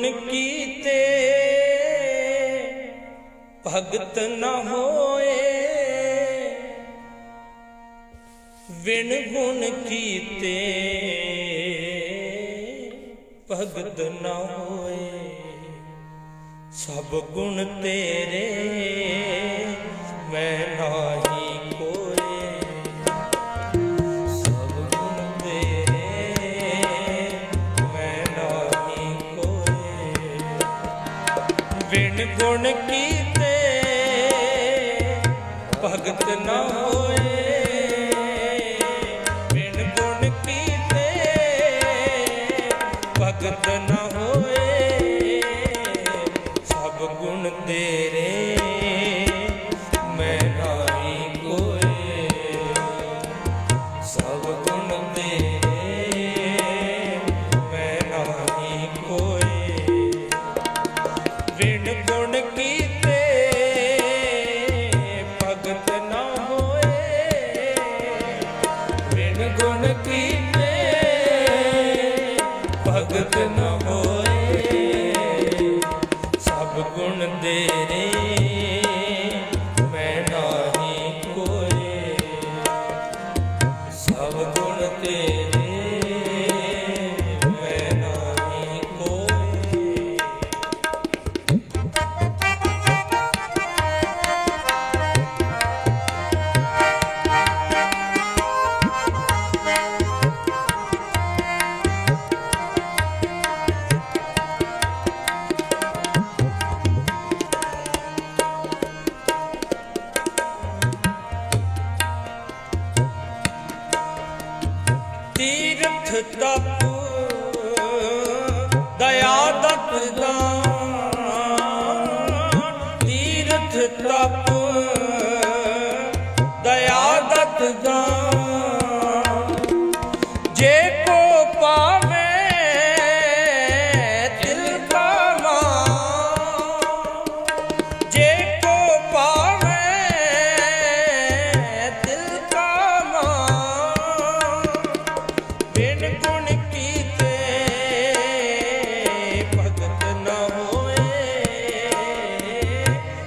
ਗੁਣ ਕੀਤੇ, ਭਗਤ ਨਾ ਹੋਏ। ਵਿਣ ਗੁਣ ਕੀਤੇ, ਭਗਤ ਨਾ ਹੋਏ। ਸਭ ਗੁਣ ਤੇਰੇ, ਮੈਂ ਨਾ ਗੁਣ ਕੀਤੇ ਭਗਤ ਨਾ ਹੋਏ।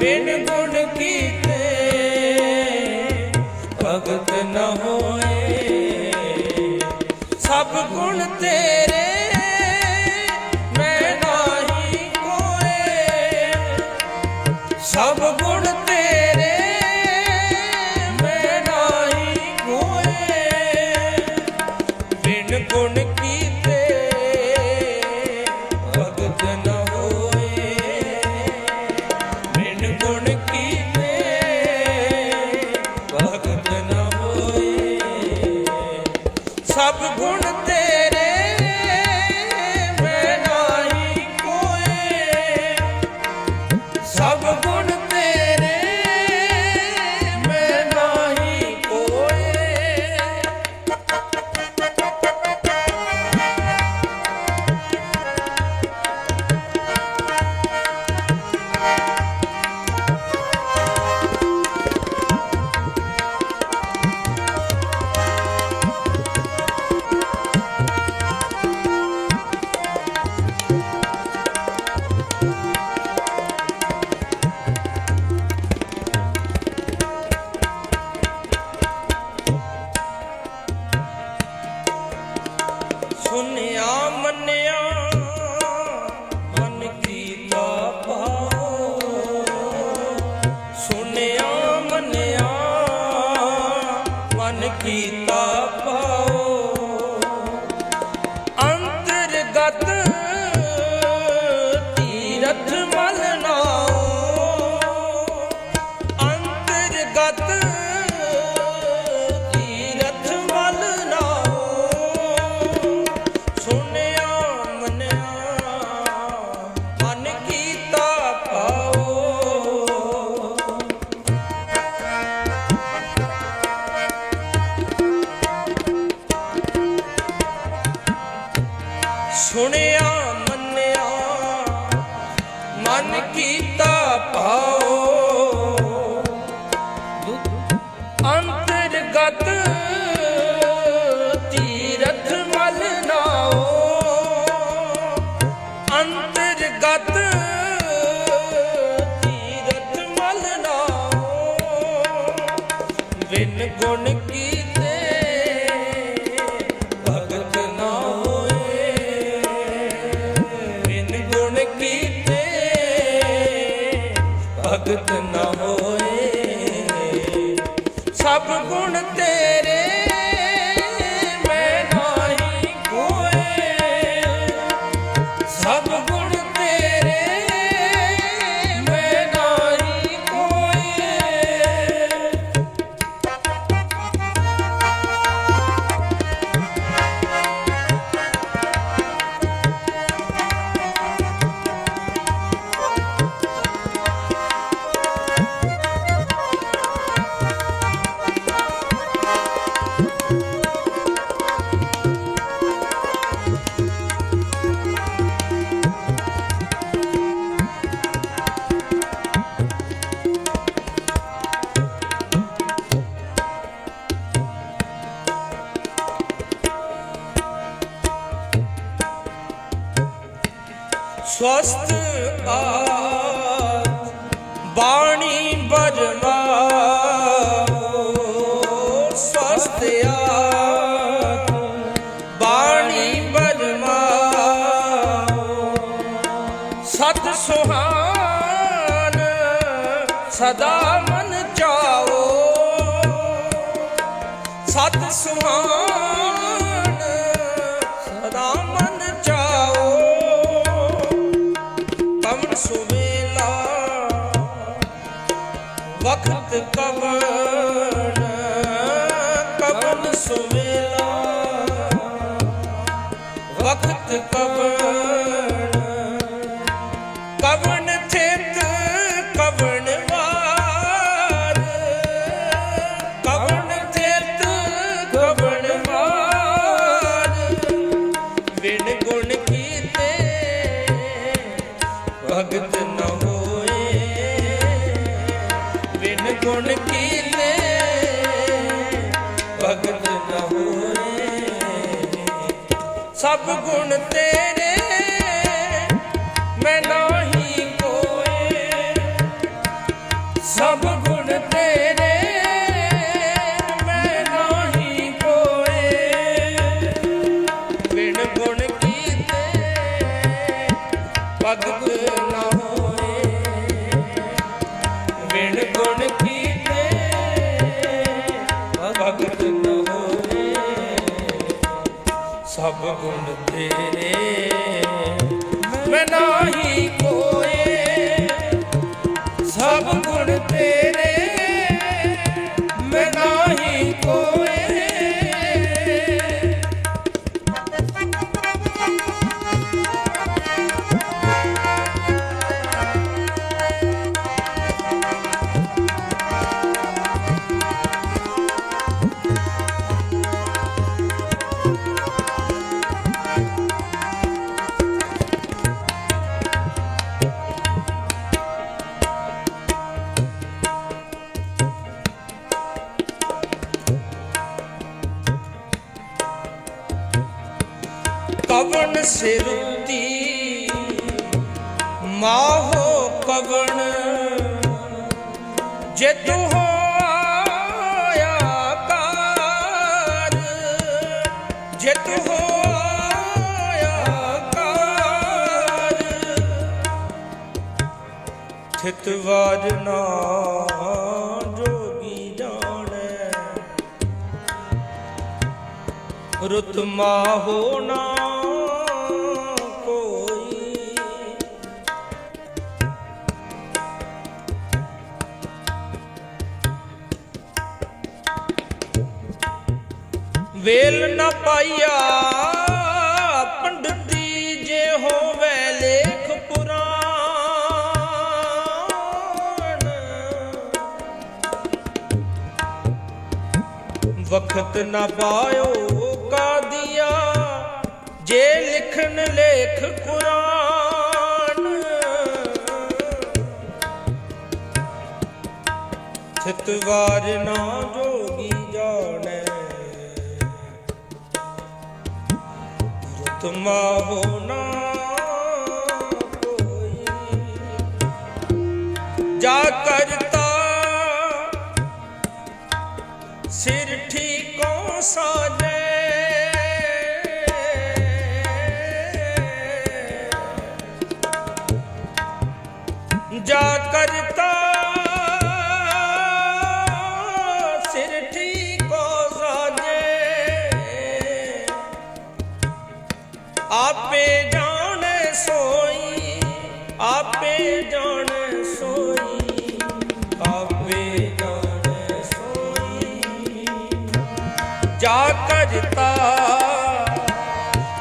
ਬਿਨ ਗੁਣ ਕੀਤੇ ਭਗਤ ਨ ਹੋਏ। ਸਭ ਗੁਣ ਤੇ ਬਿਨ ਗੁਣ ਕੀਤੇ ਸਵਸਤ ਆਤ ਬਾਣੀ ਬਜਵਾ ਸਵਸਤ ਆਤ ਬਾਣੀ ਬਜਵਾ ਸਤ ਸੁਹਾਨ, ਸਦਾ ਮਨ ਚਾਓ। ਸਤ ਸੁਹਾਨ। ਵਕਤ ਕਵਨ ਕਵਨ ਸੁਵੇਲਾ ਵਕਤ ਕਵਨ ਗੁਣ ਤੇਰੇ ਮੈਂ ਨਾਹੀ ਕੋਏ। ਸਭ ਗੁਣ ਤੇਰੇ ਗੁਣ ਤੇਰੇ। ਮੈਂ ਨਾਹੀ ਕੋਏ। ਸਭ ਗੁਣ ਤੇਰੇ ਕਵਨ ਸਿਰੁਤੀ ਮਾਹੋ ਕਵਨ ਜੇ ਤੂੰ ਹੋਇਆ ਕਾਰ ਜੇ ਤੂੰ ਹੋਇਆ ਕਾਰ ਥਿਤ ਵਾਜਨਾ ਜੋਗੀ ਜਾਣੈ। ਰੁਤ ਹੋਣਾ ਵੇਲ ਨਾ ਪਾਈਆ। ਪੰਡਤੀ ਜੇ ਹੋਵੇ ਲੇਖ ਪੁਰਾਣ। ਵਖਤ ਨਾ ਪਾਇਓ ਕਾਦੀਆ, ਜੇ ਲਿਖਣ ਲੇਖ ਕੁਰਾਨ। ਛਤਵਾਰ ਨਾ ਜੋ ਤੁਮਾਵੋ ਜਾ ਕਰਤਾ ਸਿਰ ਠੀਕੋ ਜਾ ਕਰਤਾ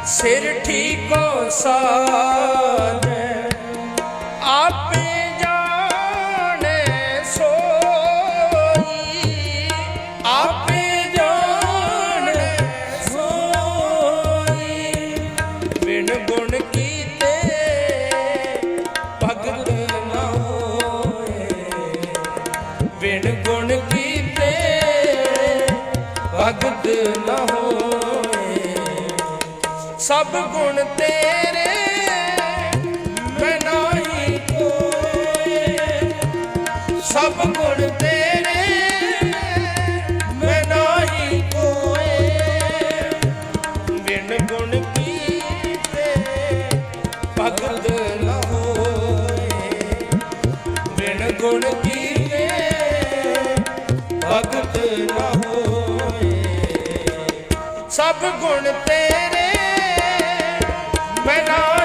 ਸਿਰ ਠੀਕੋ ਸਾਜੇ ਭਗਤ ਨਾ ਹੋਏ ਸਭ ਗੁਣ ਤੇਰੇ, ਮੈਂ ਨਹੀਂ ਕੋਏ। ਸਭ ਗੁਣ ਤੇਰੇ, ਮੈਂ ਨਹੀਂ ਕੋਏ। ਬਿਨ ਗੁਣ ਕੀਤੇ ਭਗਤ ਨਾ ਹੋਏ। ਬਿਨ ਗੁਣ ਕੀਤੇ ਭਗਤ ਨਾ ਹੋਏ। ਸਭ ਗੁਣ ਤੇਰੇ ਮੈਂ ਨਹੀਂ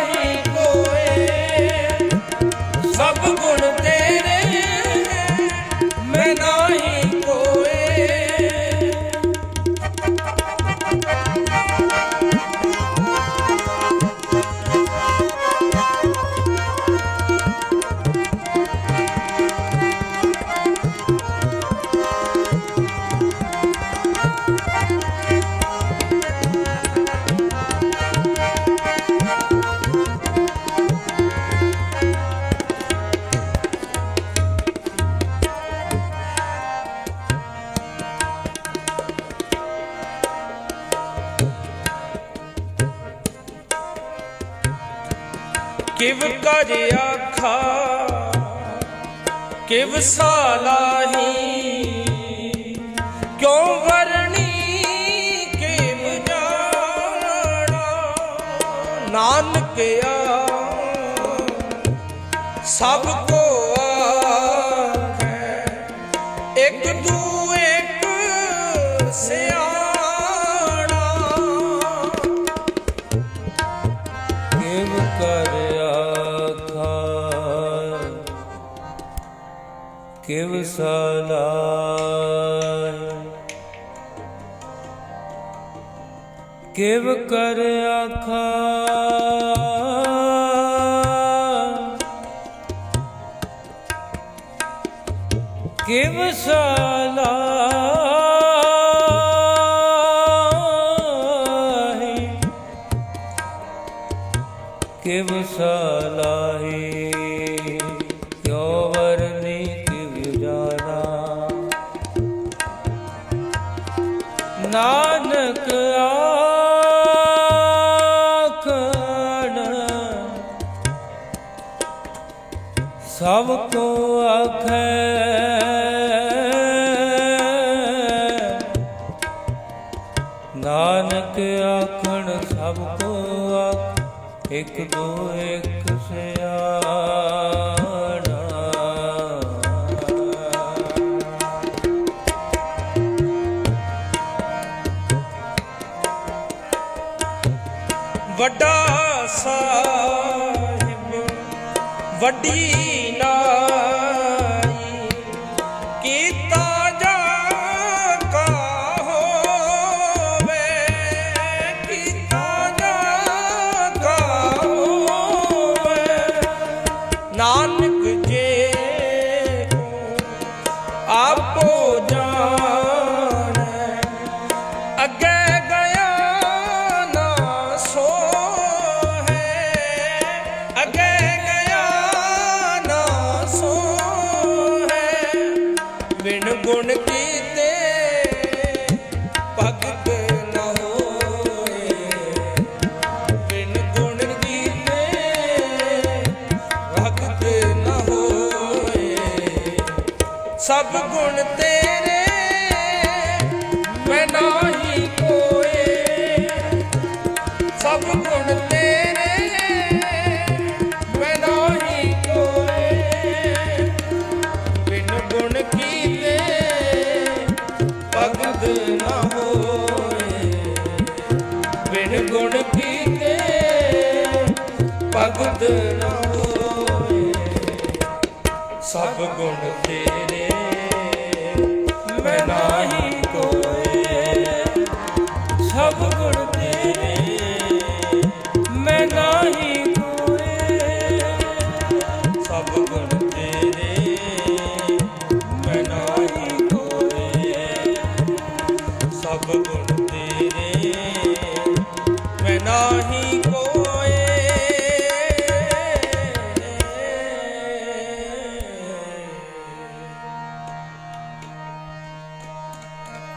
ਕਿਵ ਸਾਲਾਹੀ ਕਿਉ ਵਰਣੀ ਕਿਵ ਜਾਣਾ ਨਾਨਕ ਸਭ ਕੋ ਸਲਾਹ ਕਿਵ ਕਰ ਆਖਾ ਕਿਵ ਸਲਾਹੀ ਨਾਨਕ ਆਖਣ। ਸਭ ਕੋ ਆਖੈ। ਨਾਨਕ ਆਖਣ ਸਭ ਕੋ ਆਖ। ਇੱਕ ਦੋ ਇੱਕ ਸਿਆ ਵੱਡਾ ਸਾਹਿਬ ਵੱਡੀ